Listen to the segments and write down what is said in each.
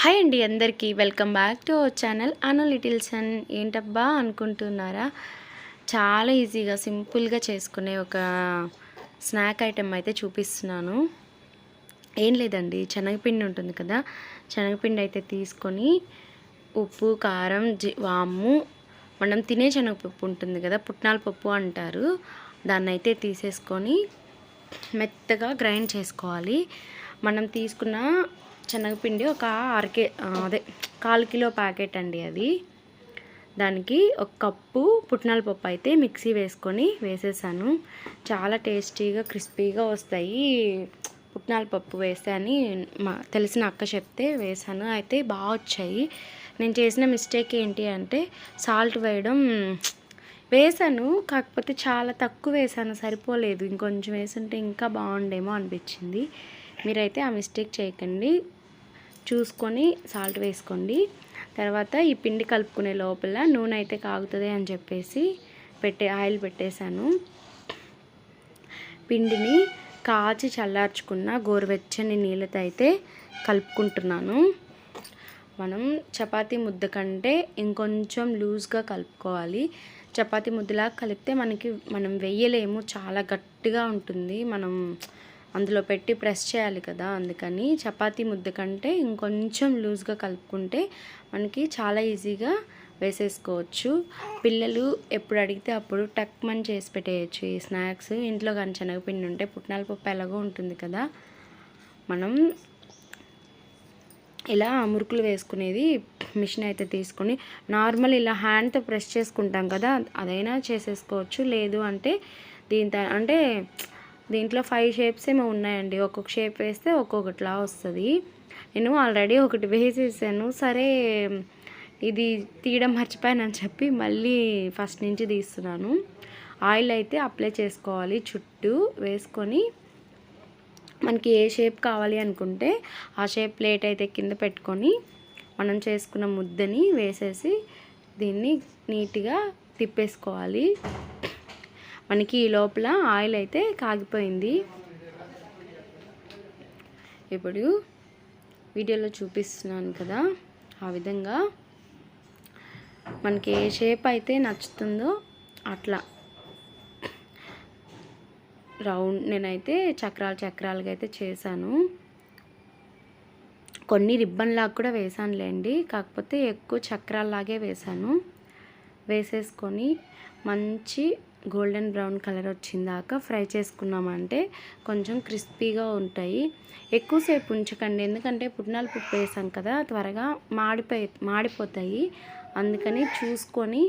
Hi అండి అందరికీ. Welcome back to our channel Anu little sun ఏంటబ్బా అనుకుంటున్నారా? చాలా ఈజీగా సింపుల్గా చేసుకునే ఒక స్నాక్ ఐటెం అయితే చూపిస్తున్నాను. ఏం లేదండి శనగపిండి ఉంటుంది కదా? శనగపిండి అయితే తీసుకొని ఉప్పు కారం జి వాము మనం తినే శనగపప్పు ఉంటుంది కదా? పుట్నాల పప్పు అంటారు. దాన్ని అయితే తీసేసుకొని మెత్తగా గ్రైండ్ చేసుకోవాలి. మనం తీసుకున్న శనగపిండి ఒక అరకే అదే కాలు కిలో ప్యాకెట్ అండి అది. దానికి ఒక కప్పు పుట్నాల పప్పు అయితే మిక్సీ వేసుకొని వేసేసాను. చాలా టేస్టీగా క్రిస్పీగా వస్తాయి. పుట్నాల పప్పు వేస్తే అని మా తెలిసిన అక్క చెప్తే వేసాను. అయితే బాగా వచ్చాయి. నేను చేసిన మిస్టేక్ ఏంటి అంటే సాల్ట్ వేయడం వేసాను. కాకపోతే చాలా తక్కువ వేసాను. సరిపోలేదు. ఇంకొంచెం వేసుంటే ఇంకా బాగుండేమో అనిపించింది. మీరైతే ఆ మిస్టేక్ చేయకండి. చూసుకొని సాల్ట్ వేసుకోండి. తర్వాత ఈ పిండి కలుపుకునే లోపల నూనె అయితే కాగుతుంది అని చెప్పేసి పెట్టే ఆయిల్ పెట్టేశాను. పిండిని కాచి చల్లార్చుకున్న గోరువెచ్చని నీళ్ళతో అయితే కలుపుకుంటున్నాను. మనం చపాతీ ముద్ద కంటే ఇంకొంచెం లూజ్గా కలుపుకోవాలి. చపాతీ ముద్దలా కలిపితే మనకి మనం వెయ్యలేము చాలా గట్టిగా ఉంటుంది. మనం అందులో పెట్టి ప్రెస్ చేయాలి కదా అందుకని చపాతీ ముద్ద కంటే ఇంకొంచెం లూజ్గా కలుపుకుంటే మనకి చాలా ఈజీగా వేసేసుకోవచ్చు. పిల్లలు ఎప్పుడు అడిగితే అప్పుడు టక్మని చేసి పెట్టేయచ్చు. ఈ స్నాక్స్ ఇంట్లో కానీ శనగపిండి ఉంటే పుట్నాల పప్పు ఎలాగో ఉంటుంది కదా మనం ఇలా మురుకులు వేసుకునేది మిషన్ అయితే తీసుకొని నార్మల్ ఇలా హ్యాండ్తో ప్రెస్ చేసుకుంటాం కదా అదైనా చేసేసుకోవచ్చు. లేదు అంటే దీంతో అంటే దీంట్లో ఫైవ్ షేప్స్ ఏమో ఉన్నాయండి. ఒక్కొక్క షేప్ వేస్తే ఒక్కొక్కటిలా వస్తుంది. నేను ఆల్రెడీ ఒకటి వేసేసాను. సరే ఇది తీయడం మర్చిపోయానని చెప్పి మళ్ళీ ఫస్ట్ నుంచి తీస్తున్నాను. ఆయిల్ అయితే అప్లై చేసుకోవాలి. చుట్టూ వేసుకొని మనకి ఏ షేప్ కావాలి అనుకుంటే ఆ షేప్ ప్లేట్ అయితే కింద పెట్టుకొని మనం చేసుకున్న ముద్దని వేసేసి దీన్ని నీట్గా తిప్పేసుకోవాలి. మనకి ఈ లోపల ఆయిల్ అయితే కాగిపోయింది. ఇప్పుడు వీడియోలో చూపిస్తున్నాను కదా ఆ విధంగా మనకి ఏ షేప్ అయితే నచ్చుతుందో అట్లా. రౌండ్ నేనైతే చక్రాలు చక్రాలుగా అయితే చేశాను. కొన్ని రిబ్బన్ లాగా కూడా వేసానులేండి కాకపోతే ఎక్కువ చక్రాల్లాగే వేశాను. వేసేసుకొని మంచి గోల్డెన్ బ్రౌన్ కలర్ వచ్చిందాక ఫ్రై చేసుకున్నామంటే కొంచెం క్రిస్పీగా ఉంటాయి. ఎక్కువసేపు ఉంచకండి. ఎందుకంటే పుట్నాల పుప్పు వేసాం కదా త్వరగా మాడిపోయి మాడిపోతాయి. అందుకని చూసుకొని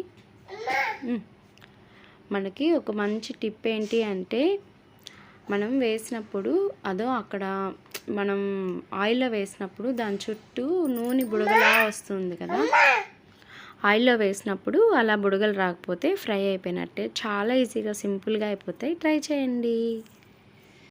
మనకి ఒక మంచి టిప్ ఏంటి అంటే మనం వేసినప్పుడు అదో అక్కడ మనం ఆయిల్లో వేసినప్పుడు దాని చుట్టూ నూనె బుడగలా వస్తుంది కదా. ఆయిల్లో వేసినప్పుడు అలా బుడగలు రాకపోతే ఫ్రై అయిపోయినట్టే. చాలా ఈజీగా సింపుల్గా అయిపోతాయి. ట్రై చేయండి.